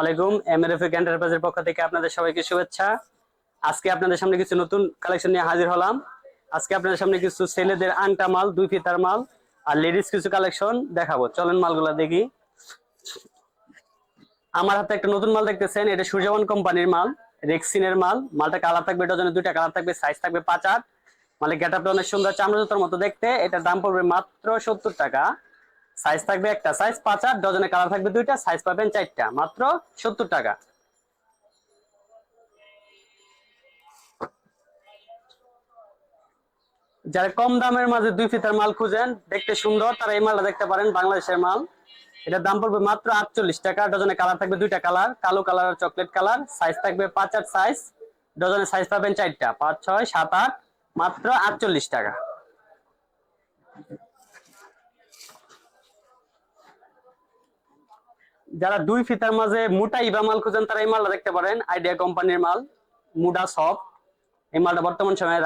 আলাইকুম এন্টারপ্রাইজের পক্ষ থেকে আপনাদের সবাইকে শুভেচ্ছা। আজকে আপনাদের সামনে কিছু নতুন কালেকশন নিয়ে হাজির হলাম। আজকে আপনাদের সামনে কিছু ছেলেদের আংটা মাল, দুই ফিতার মাল আর লেডিস কিছু কালেকশন দেখাবো। চলেন মালগুলা দেখি। আমার হাতে একটা নতুন মাল দেখতেছেন, এটা সূর্যবন কোম্পানির মাল রেক্সিনের মাল। মালটা কালার থাকবে ডজনে দুইটা কালার থাকবে সাইজ থাকবে পাঁচ আট। মানে গেট আপটা অনেক সুন্দর চামড়া মতো দেখতে। এটার দাম পড়বে মাত্র সত্তর টাকা। সাইজ থাকবে একটা সাইজ পাঁচ আট ডজনে কালার থাকবে দুইটা সাইজ পাবেন চারটা, মাত্র সত্তর টাকা। যারা কম দামের মাঝে দুই ফিতার মাল খুঁজেন, দেখতে সুন্দর, তারা এই মালটা দেখতে পারেন, বাংলাদেশের মাল। এটার দাম পড়বে মাত্র আটচল্লিশ টাকা, ডজনে কালার থাকবে দুইটা কালার কালো কালার আর চকলেট কালার সাইজ থাকবে পাঁচ আট সাইজ ডজনে সাইজ পাবেন চারটা, পাঁচ, ছয়, সাত, আট, মাত্র আটচল্লিশ টাকা। যারা দুই ফিতার মাঝে মোটা ইবা মাল খুঁজেন, তারা এই মালটা দেখতে পারেন। আইডিয়া কোম্পানির মাল মুডা সফট এই মালটা বর্তমান সময়ে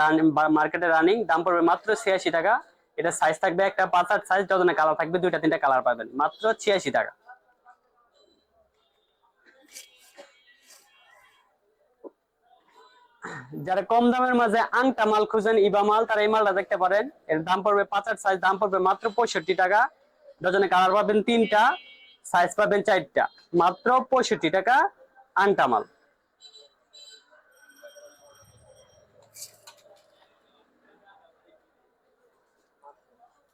মার্কেটে রানিং দাম পড়বে মাত্র ছিয়াশি টাকা। এটা সাইজ থাকবে একটা পাঁচ আট সাইজ যতনে কালার থাকবে, দুইটা, তিনটা কালার পাবেন। মাত্র ছিয়াশি টাকা। যারা কম দামের মাঝে আংটা মাল খুঁজেন, ইবা মাল, তারা এই মালটা দেখতে পারেন। এর দাম পড়বে পাঁচ আট সাইজ দাম পড়বে মাত্র পঁয়ষট্টি টাকা। ডজনে কালার পাবেন তিনটা। সাইজ পাবেন চারটা। মাত্র পঁয়ষট্টি টাকা আংটা মাল।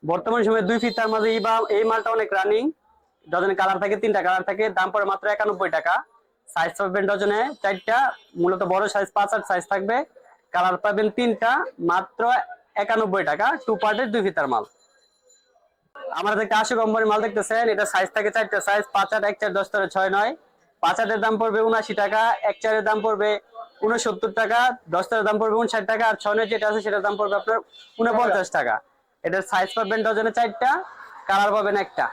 বর্তমান সময়ে দুই ফিতার মাঝে এই মালটা অনেক রানিং ডজনে কালার থাকে, তিনটা কালার থাকে, দাম পড়ে মাত্র একানব্বই টাকা। সাইজ পাবেন ডজনে চারটা, মূলত বড় সাইজ পাঁচ আট সাইজ থাকবে। কালার পাবেন তিনটা, মাত্র একানব্বই টাকা টু পার্টের দুই ফিতার মাল। আমার একটা আশি কোম্পানির মাল দেখতেছেন, এটা সাইজ থাকে চারটা সাইজ পাঁচ আট এক চার, দশ তেরো, ছয়, নয়। পাঁচ আটের দাম পড়বে উনআশি টাকা, এক চারের দাম পড়বে উনসত্তর টাকা, দশ তেরোর দাম পড়বে উনষাট টাকা, আর ছয় নয় যেটা আছে সেটার দাম পড়বে আপনার উনপঞ্চাশ টাকা। এটার সাইজ পাবেন ডজনে চারটা কালার পাবেন একটা।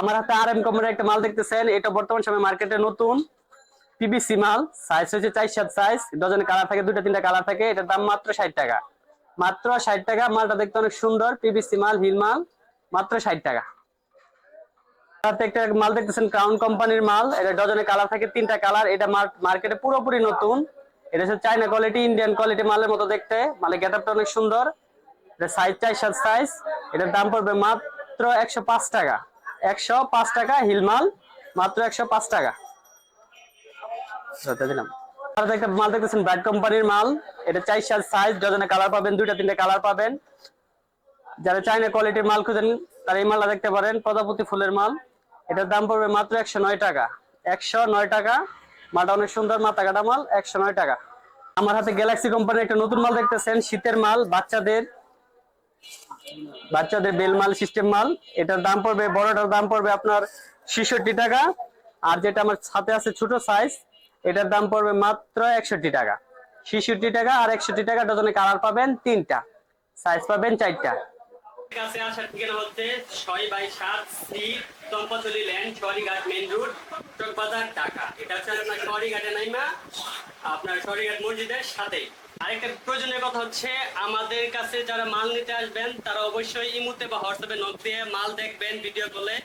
আমার হাতে আর এম কোম্পানির একটা মাল দেখতেছেন, এটা বর্তমান সময় মার্কেটে নতুন। পিবিসি মাল সাইজ হচ্ছে চার সাত সাইজ ডজনে কালার থাকে দুটা তিনটা কালার থাকে, এটার দাম মাত্র ষাট টাকা। মাত্র ষাট টাকা, মালটা দেখতে অনেক সুন্দর পিবিসি মাল, হিল মাল। মাত্র ষাট টাকা। একটা মাল দেখতেছেন ক্রাউন কোম্পানির মাল। এটা ডজনে কালার থাকে, তিনটা কালার। এটা মার্কেটে পুরোপুরি নতুন। এটা হচ্ছে চাইনা কোয়ালিটি ইন্ডিয়ান কোয়ালিটি মালের মতো দেখতে। মালের গেটআপটা অনেক সুন্দর। সাইজ চাই সাত সাইজ এটার দাম পড়বে মাত্র একশো পাঁচ টাকা। একশো পাঁচ টাকা হিল মাল, মাত্র একশো পাঁচ টাকা। মাল দেখতেছেন ব্রাইট কোম্পানির মাল। এটা চাই সাত সাইজ ডজনে কালার পাবেন, দুইটা, তিনটা কালার পাবেন। যারা চাইনা কোয়ালিটির মাল খুঁজেন, তারা এই মালটা দেখতে পারেন। প্রজাপতি ফুলের মাল। এটার দাম পড়বে মাত্র একশো নয় টাকা। একশো নয় টাকা। মালটা অনেক সুন্দর মাথা কাটা মাল, একশো নয় টাকা। আমার হাতে গ্যালাক্সি কোম্পানির একটা নতুন মাল দেখতেছেন, শীতের মাল, বাচ্চাদের। বাচ্চাদের বেল মাল সিস্টেম মাল। এটার দাম পড়বে, বড়টার দাম পড়বে আপনার ছেষট্টি টাকা। আর যেটা আমার সাথে আছে ছোট সাইজ এটার দাম পড়বে মাত্র একষট্টি টাকা। ছেষট্টি টাকা আর একষট্টি টাকা ডজনে কালার পাবেন তিনটা। সাইজ পাবেন চারটা। কাছে আসার হচ্ছে ছয় বাই সাত C Champatali land main road, Chawkbazar, Dhaka. এটা হচ্ছে আপনার নাইমা, আপনার মসজিদের আরেকটা প্রয়োজনীয় কথা হচ্ছে, আমাদের কাছে যারা মাল নিতে আসবেন, তারা অবশ্যই ইমুতে বা হোয়াটসঅ্যাপে নোট দিয়ে মাল দেখবেন ভিডিও কলে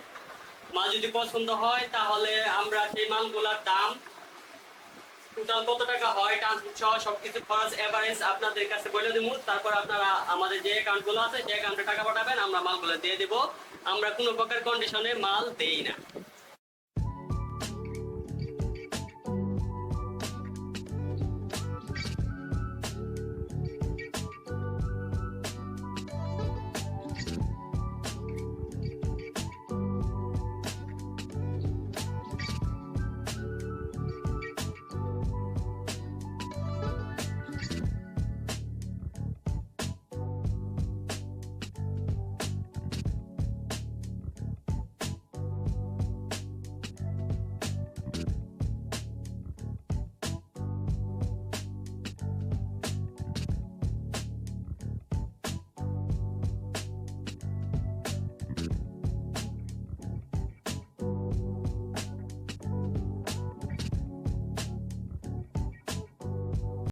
মাল যদি পছন্দ হয়, তাহলে আমরা সেই মালগুলোর দাম টোটাল কত টাকা হয় ট্রান্সপোর্ট সহ সবকিছু খরচ এভারেজ আপনাদের কাছে বলে দিব। তারপর আপনারা আমাদের যে অ্যাকাউন্টগুলো আছে, যে অ্যাকাউন্টে টাকা পাঠাবেন, আমরা মালগুলো দিয়ে দিব। আমরা কোনো প্রকার কন্ডিশনে মাল দেই না।